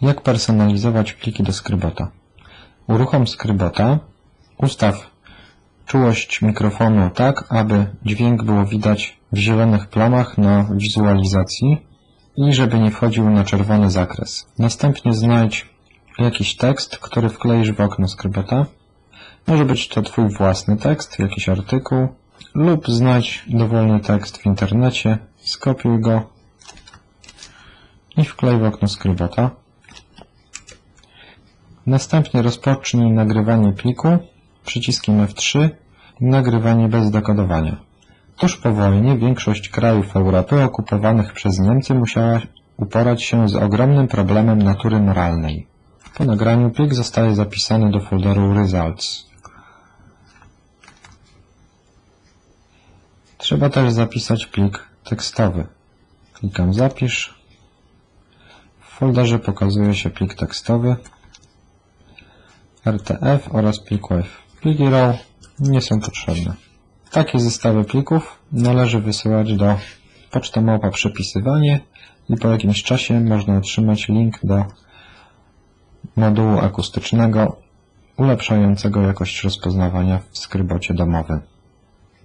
Jak personalizować pliki do Skrybota? Uruchom Skrybota, ustaw czułość mikrofonu tak, aby dźwięk było widać w zielonych plamach na wizualizacji i żeby nie wchodził na czerwony zakres. Następnie znajdź jakiś tekst, który wkleisz w okno Skrybota. Może być to Twój własny tekst, jakiś artykuł lub znajdź dowolny tekst w internecie, skopiuj go i wklej w okno Skrybota. Następnie rozpocznij nagrywanie pliku przyciskiem F3 i nagrywanie bez dekodowania. Tuż po wojnie większość krajów Europy okupowanych przez Niemcy musiała uporać się z ogromnym problemem natury moralnej. Po nagraniu plik zostaje zapisany do folderu Results. Trzeba też zapisać plik tekstowy. Klikam Zapisz. W folderze pokazuje się plik tekstowy, RTF oraz plik WAV. Pliki RAW nie są potrzebne. Takie zestawy plików należy wysyłać do poczta małpa przepisywanie i po jakimś czasie można otrzymać link do modułu akustycznego ulepszającego jakość rozpoznawania w skrybocie domowym.